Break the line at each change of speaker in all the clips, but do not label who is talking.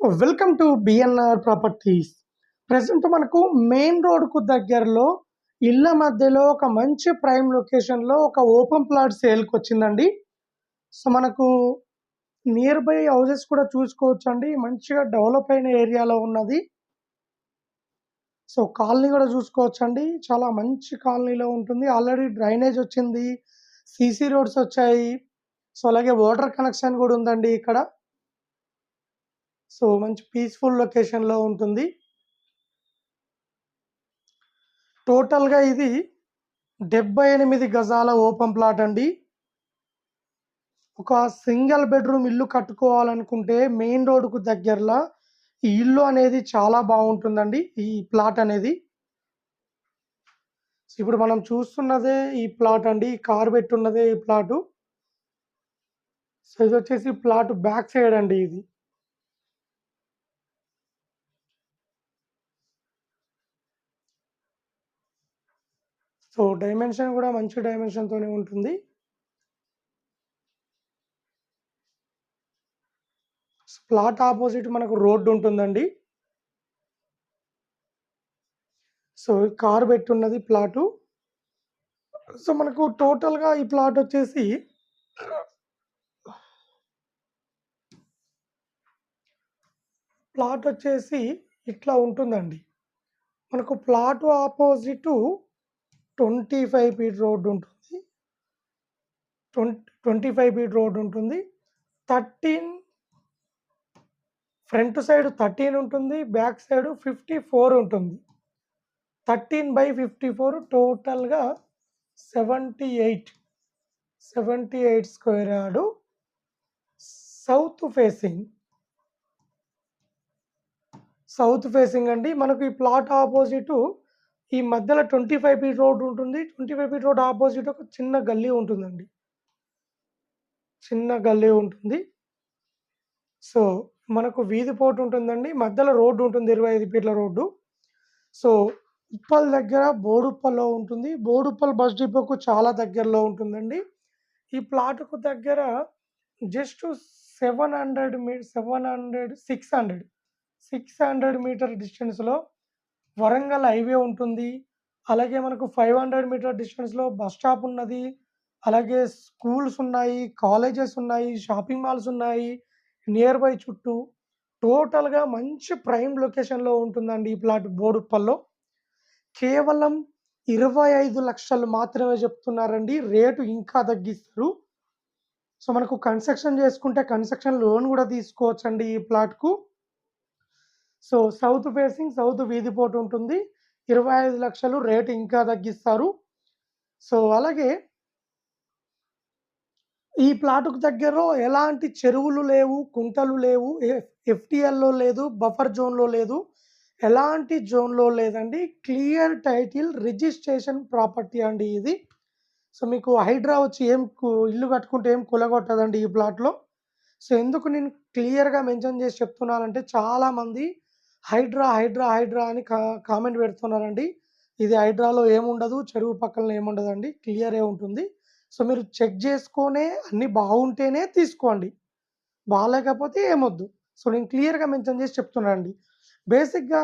Welcome to BNR properties present మనకు main రోడ్కు దగ్గరలో ఇళ్ళ మధ్యలో ఒక మంచి ప్రైమ్ లొకేషన్లో ఒక ఓపెన్ ప్లాట్ సేల్కి వచ్చిందండి. సో మనకు నియర్ బై హౌసెస్ కూడా చూసుకోవచ్చు అండి మంచిగా డెవలప్ అయిన ఏరియాలో ఉన్నది. సో కాలనీ కూడా చూసుకోవచ్చు అండి చాలా మంచి కాలనీలో ఉంటుంది. ఆల్రెడీ డ్రైనేజ్ వచ్చింది. సీసీ రోడ్స్ వచ్చాయి. సో అలాగే వాటర్ కనెక్షన్ కూడా ఉందండి ఇక్కడ. సో మంచి పీస్ఫుల్ లొకేషన్లో ఉంటుంది. టోటల్గా ఇది డెబ్బై ఎనిమిది గజాల ఓపెన్ ప్లాట్ అండి. ఒక సింగిల్ బెడ్రూమ్ ఇల్లు కట్టుకోవాలనుకుంటే మెయిన్ రోడ్కు దగ్గరలో ఈ ఇల్లు అనేది చాలా బాగుంటుందండి ఈ ప్లాట్ అనేది. ఇప్పుడు మనం చూస్తున్నదే ఈ ప్లాట్ అండి ఈ కార్ పెట్టున్నదే ఈ ప్లాటు. సో ఇది వచ్చేసి ప్లాట్ బ్యాక్ సైడ్ అండి ఇది. సో డైమెన్షన్ కూడా మంచి డైమెన్షన్తోనే ఉంటుంది. ప్లాట్ ఆపోజిట్ మనకు రోడ్డు ఉంటుందండి. సో కార్ పెట్టున్నది ప్లాటు సో మనకు టోటల్గా ఈ ప్లాట్ వచ్చేసి ప్లాట్ వచ్చేసి ఇట్లా ఉంటుందండి. మనకు plot opposite twenty five feet road ఉంటుంది. Twenty twenty five feet road ఉంటుంది. థర్టీన్ ఫ్రంట్ సైడ్ థర్టీన్ ఉంటుంది. బ్యాక్ సైడ్ ఫిఫ్టీ ఫోర్ ఉంటుంది. థర్టీన్ బై ఫిఫ్టీ ఫోర్ టోటల్గా seventy eight seventy eight square yard south facing. South facing అండి. మనకు ఈ plot opposite ఈ మధ్యలో ట్వంటీ ఫైవ్ ఫీట్ రోడ్ ఉంటుంది. Twenty five feet road opposite ఒక చిన్న గల్లీ ఉంటుందండి. చిన్న గల్లీ ఉంటుంది. సో మనకు వీధి పోటు ఉంటుందండి. మధ్యలో రోడ్డు ఉంటుంది ఇరవై ఐదు ఫీట్ల రోడ్డు. సో ఉప్పల్ దగ్గర బోడుప్పల్లో ఉంటుంది. బోడుప్పల్ బస్ డిపోకు చాలా దగ్గరలో ఉంటుందండి. ఈ ప్లాట్కు దగ్గర జస్ట్ సెవెన్ హండ్రెడ్ మీ seven hundred six hundred six hundred meter డిస్టెన్స్లో వరంగల్ హైవే ఉంటుంది. అలాగే మనకు ఫైవ్ హండ్రెడ్ మీటర్ డిస్టెన్స్లో బస్ స్టాప్ ఉన్నది. అలాగే స్కూల్స్ ఉన్నాయి కాలేజెస్ ఉన్నాయి షాపింగ్ మాల్స్ ఉన్నాయి నియర్ బై చుట్టూ. టోటల్గా మంచి ప్రైమ్ లొకేషన్లో ఉంటుందండి ఈ ప్లాట్ బోడుప్పల్లో. కేవలం ఇరవై ఐదు లక్షలు మాత్రమే చెప్తున్నారండి. రేటు ఇంకా తగ్గిస్తారు. సో మనకు కన్స్ట్రక్షన్ చేసుకుంటే కన్స్ట్రక్షన్ లోన్ కూడా తీసుకోవచ్చండి ఈ ప్లాట్కు. సో సౌత్ ఫేసింగ్ సౌత్ వీధి పోటు ఉంటుంది. ఇరవై ఐదు లక్షలు రేటు ఇంకా తగ్గిస్తారు. సో అలాగే ఈ ప్లాటుకు దగ్గరలో ఎలాంటి చెరువులు లేవు కుంటలు లేవు ఎఫ్టిఎల్లో లేదు బఫర్ జోన్లో లేదు. ఎలాంటి జోన్లో లేదండి. క్లియర్ టైటిల్ రిజిస్ట్రేషన్ ప్రాపర్టీ అండి ఇది. సో మీకు హైడ్రా వచ్చి ఏం కు- ఇల్లు కట్టుకుంటే ఏం కులగొట్టదండి ఈ ప్లాట్లో. సో ఎందుకు నేను క్లియర్గా మెన్షన్ చేసి చెప్తున్నానంటే చాలామంది హైడ్రా హైడ్రా హైడ్రా అని కా కామెంట్ పెడుతున్నారండి. ఇది హైడ్రాలో ఏముండదు చెరువు పక్కన ఏముండదండి. క్లియరే ఉంటుంది. సో మీరు చెక్ చేసుకొనే అన్నీ బాగుంటేనే తీసుకోండి. బాగాలేకపోతే ఏమొద్దు. సో నేను క్లియర్గా మెన్షన్ చేసి చెప్తున్నానండి. బేసిక్గా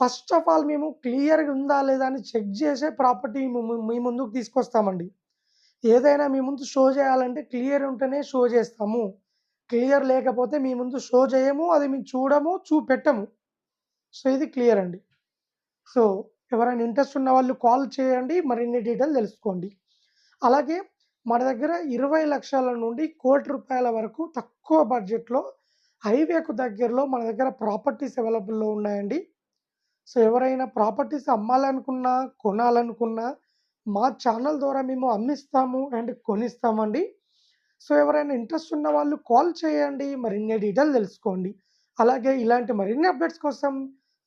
ఫస్ట్ ఆఫ్ ఆల్ మేము క్లియర్గా ఉందా లేదా అని చెక్ చేసే ప్రాపర్టీ మీ ముందుకు తీసుకొస్తామండి. ఏదైనా మీ ముందు షో చేయాలంటే క్లియర్ ఉంటేనే షో చేస్తాము. క్లియర్ లేకపోతే మీ ముందు షో చేయము అది మేము చూడము చూపెట్టము. సో ఇది క్లియర్ అండి. సో ఎవరైనా ఇంట్రెస్ట్ ఉన్న వాళ్ళు కాల్ చేయండి మరిన్ని డీటెయిల్ తెలుసుకోండి. అలాగే మన దగ్గర ఇరవై లక్షల నుండి కోటి రూపాయల వరకు తక్కువ బడ్జెట్లో హైవేకు దగ్గరలో మన దగ్గర ప్రాపర్టీస్ అవైలబుల్లో ఉన్నాయండి. సో ఎవరైనా ప్రాపర్టీస్ అమ్మాలనుకున్నా కొనాలనుకున్నా మా ఛానల్ ద్వారా మేము అమ్మిస్తాము అండ్ కొనిస్తామండి. సో ఎవరైనా ఇంట్రెస్ట్ ఉన్న వాళ్ళు కాల్ చేయండి మరిన్ని డీటెయిల్ తెలుసుకోండి. అలాగే ఇలాంటి మరిన్ని అప్డేట్స్ కోసం